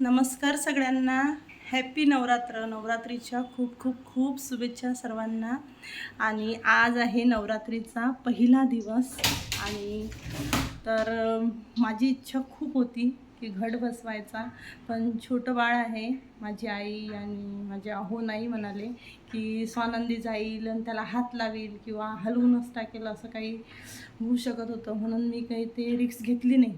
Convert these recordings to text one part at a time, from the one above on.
नमस्कार सगळ्यांना. हॅपी नवरात्र. नवरात्रीच्या खूप खूप खूप शुभेच्छा सर्वांना. आणि आज आहे नवरात्रीचा पहिला दिवस. आणि तर माझी इच्छा खूप होती की घट बसवायचा. पण छोटं बाळ आहे. माझी आई आणि माझे अहो नाही म्हणाले की स्वानंदी जाईल आणि त्याला हात लावेल किंवा हलवूनच टाकेल असं काही होऊ शकत होतं. म्हणून मी काही ते रिक्स घेतली नाही.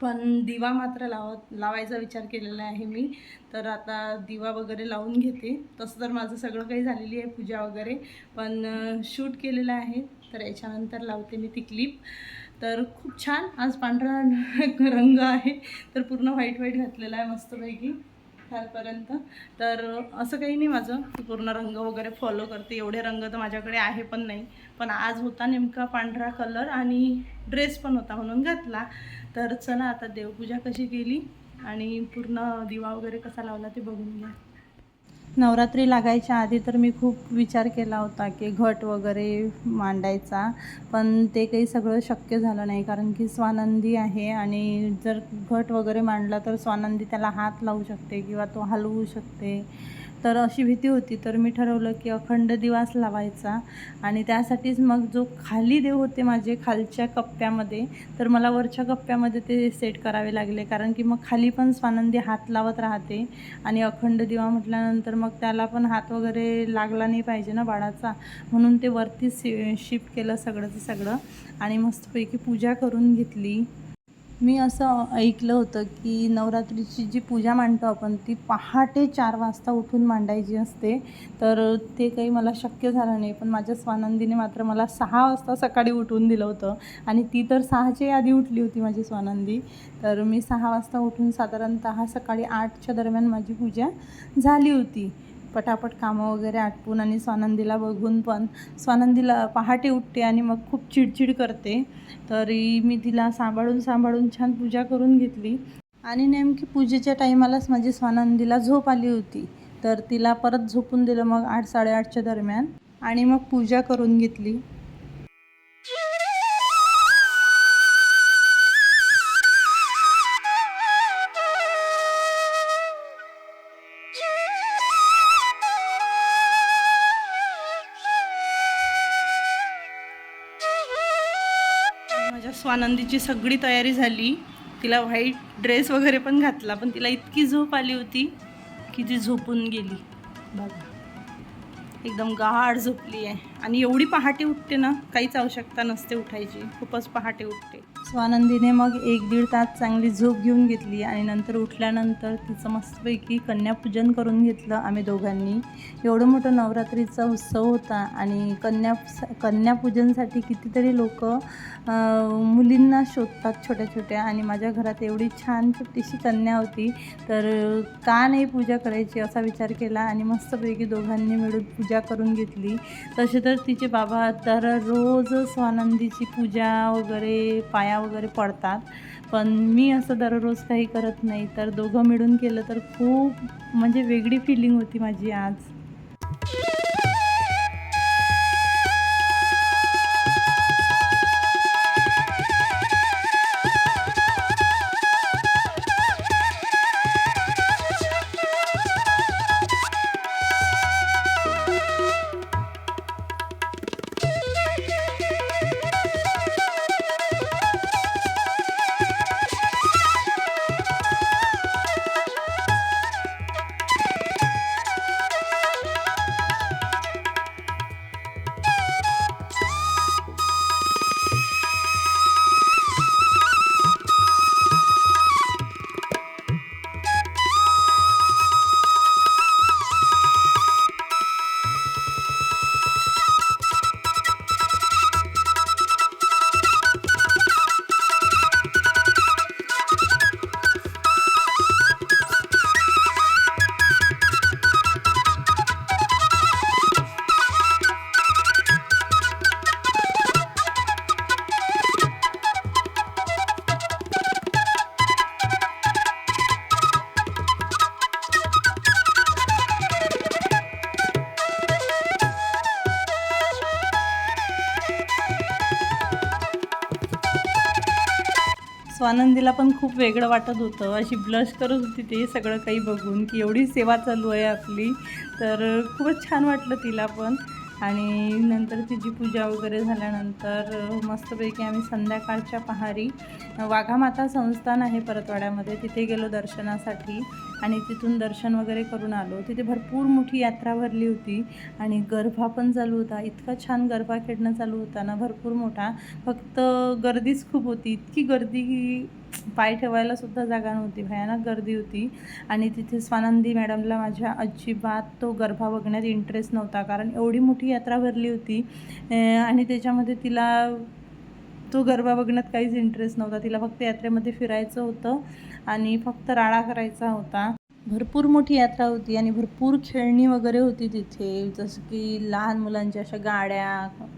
पण दिवा मात्र लावत लावायचा विचार केलेला आहे मी. तर आता दिवा वगैरे लावून घेते. तसं तर माझं सगळं काही झालेली आहे पूजा वगैरे. पण शूट केलेलं आहे. तर याच्यानंतर लावते मी ती क्लिप. तर खूप छान. आज पांढरा रंग आहे. तर पूर्ण व्हाईट व्हाईट घातलेला आहे मस्तपैकी. खालपर्यंत तर असं काही नाही माझं की पूर्ण रंग वगैरे फॉलो करते. एवढे रंग तर माझ्याकडे आहे पण नाही. पण आज होता नेमका पांढरा कलर आणि ड्रेस पण होता म्हणून घातला. तर चला आता देवपूजा कशी केली आणि पूर्ण दिवा वगैरे कसा लावला ते बघून घ्या. नवरात्री लागायच्या आधी तर मी खूप विचार केला होता की घट वगैरे मांडायचा पण ते काही सगळं शक्य झालं नाही कारण की स्वानंदी आहे आणि जर घट वगैरे मांडला तर स्वानंदी त्याला हात लावू शकते किंवा तो हलवू शकते. तर अशी भीती होती. तर मी ठरवलं की अखंड दिवास लावायचा आणि त्यासाठीच मग जो खाली देव होते माझे खालच्या कप्प्यामध्ये तर मला वरच्या कप्प्यामध्ये ते सेट करावे लागले. कारण की मग खाली पण स्वानंदी हात लावत राहते आणि अखंड दिवा म्हटल्यानंतर मग त्याला पण हात वगैरे लागला नाही पाहिजे ना बाळाचा. म्हणून ते वरती शि शिफ्ट केलं सगळंचं सगळं आणि मस्तपैकी पूजा करून घेतली. मी असं ऐकलं होतं की नवरात्रीची जी पूजा मांडतो आपण ती पहाटे चार वाजता उठून मांडायची असते. तर ते काही मला शक्य झालं नाही पण माझ्या स्वानंदीने मात्र मला सहा वाजता सकाळी उठून दिलं होतं. आणि ती तर सहाच्या आधी उठली होती माझी स्वानंदी. तर मी सहा वाजता उठून साधारणतः सकाळी आठच्या दरम्यान माझी पूजा झाली होती. पटापट कामं वगैरे आटपून आणि स्वानंदीला बघून पण स्वानंदीला पहाटे उठते आणि मग खूप चिडचिड करते. तरी मी तिला सांभाळून सांभाळून छान पूजा करून घेतली. आणि नेमकी पूजेच्या टाईमालाच माझी स्वानंदीला झोप आली होती. तर तिला परत झोपून दिलं मग आठ साडेआठच्या दरम्यान. आणि मग पूजा करून घेतली. माझ्या स्वानंदीची सगळी तयारी झाली. तिला व्हाईट ड्रेस वगैरे पण घातला पण तिला इतकी झोप आली होती की ती झोपून गेली. बघा. एकदम गाढ झोपली आहे. आणि एवढी पहाटे उठते ना काहीच आवश्यकता नसते उठायची. खूपच पहाटे उठते. स्वानंदीने मग एक दीड तास चांगली झोप घेऊन घेतली आणि नंतर उठल्यानंतर तिचं मस्तपैकी कन्यापूजन करून घेतलं आम्ही दोघांनी. एवढं मोठं नवरात्रीचा उत्सव होता आणि कन्या कन्यापूजनसाठी कितीतरी लोक मुलींना शोधतात छोट्या छोट्या आणि माझ्या घरात एवढी छान छोटीशी कन्या होती. तर का नाही पूजा करायची असा विचार केला आणि मस्तपैकी दोघांनी मिळून पूजा करून घेतली. तसे तर तिचे बाबा दररोज स्वानंदीची पूजा वगैरे पाया वगैरे पडतात. पण मी असं दररोज काही करत नाही. तर दोघं मिळून केलं तर खूप म्हणजे वेगळी फिलिंग होती माझी आज. स्वानंदीला पण खूप वेगळं वाटत होतं. अशी ब्लश करत होती ते सगळं काही बघून की एवढी सेवा चालू आहे आपली. तर खूपच छान वाटलं तिला पण. आणि नंतर तिची पूजा वगैरे झाल्यानंतर मस्तपैकी आम्ही संध्याकाळच्या पहारी वाघामाता संस्थान आहे परतवाड्यामध्ये. तिथे गेलो दर्शनासाठी आणि तिथून दर्शन वगैरे करून आलो. तिथे भरपूर मोठी यात्रा भरली होती आणि गरबा पण चालू होता. इतका छान गरबा खेळणं चालू होता ना भरपूर मोठा. फक्त गर्दीच खूप होती. इतकी गर्दी पाय ठेवायला सुद्धा जागा नव्हती भयानक गर्दी होती. आणि तिथे स्वानंदी मॅडमला माझ्या अजिबात तो गरबा बघण्यात इंटरेस्ट नव्हता कारण एवढी मोठी यात्रा भरली होती आणि त्याच्यामध्ये तिला तो गरबा बघण्यात काहीच इंटरेस्ट नव्हता. तिला फक्त यात्रेमध्ये फिरायचं होतं आणि फक्त राडा करायचा होता. भरपूर मोठी यात्रा होती आणि भरपूर खेळणी वगैरे होती तिथे. जसं की लहान मुलांच्या अशा गाड्या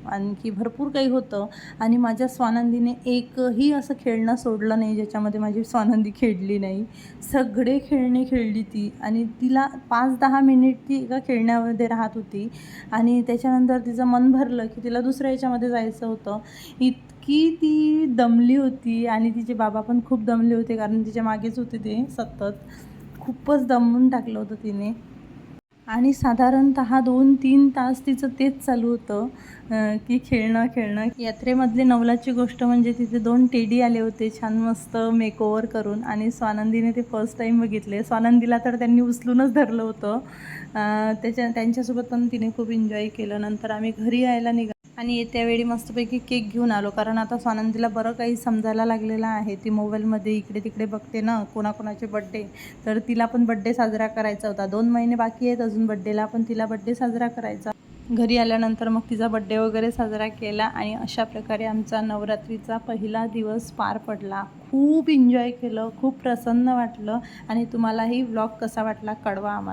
आणखी भरपूर काही होतं. आणि माझ्या स्वानंदीने एकही असं खेळणं सोडलं नाही ज्याच्यामध्ये माझी स्वानंदी खेळली नाही. सगळे खेळणे खेळली ती आणि तिला पाच दहा मिनिट ती एका खेळण्यामध्ये राहत होती. आणि त्याच्यानंतर तिचं मन भरलं की तिला दुसऱ्या याच्यामध्ये जायचं होतं. इतकी ती दमली होती आणि तिचे बाबा पण खूप दमले होते कारण तिच्या मागेच होते ते सतत. खूपच दमून टाकलं होतं तिने. आणि साधारणत दोन तीन तास तिचं तेच चालू होतं की खेळणं खेळणं. यात्रेमधली नवलाची गोष्ट म्हणजे तिथे दोन टेडी आले होते छान मस्त मेकओवर करून. आणि स्वानंदीने ते फर्स्ट टाईम बघितले. स्वानंदीला तर त्यांनी उचलूनच धरलं होतं. त्याच्या त्यांच्यासोबत पण तिने खूप एन्जॉय केलं. नंतर आम्ही घरी यायला निघा आणि येत्या वेळी मस्तपैकी केक घेऊन आलो. कारण आता स्वानंदीला बरं काही समजायला लागलेलं आहे. ती मोबाईलमध्ये इकडे तिकडे बघते ना कोणाकोणाचे बड्डे तर तिला पण बड्डे साजरा करायचा होता. दोन महिने बाकी आहेत अजून बड्डेला पण तिला बड्डे साजरा करायचा. घरी आल्यानंतर मग तिचा बड्डे वगैरे साजरा केला आणि अशा प्रकारे आमचा नवरात्रीचा पहिला दिवस पार पडला. खूप एन्जॉय केलं खूप प्रसन्न वाटलं. आणि तुम्हालाही व्लॉग कसा वाटला कळवा आम्हाला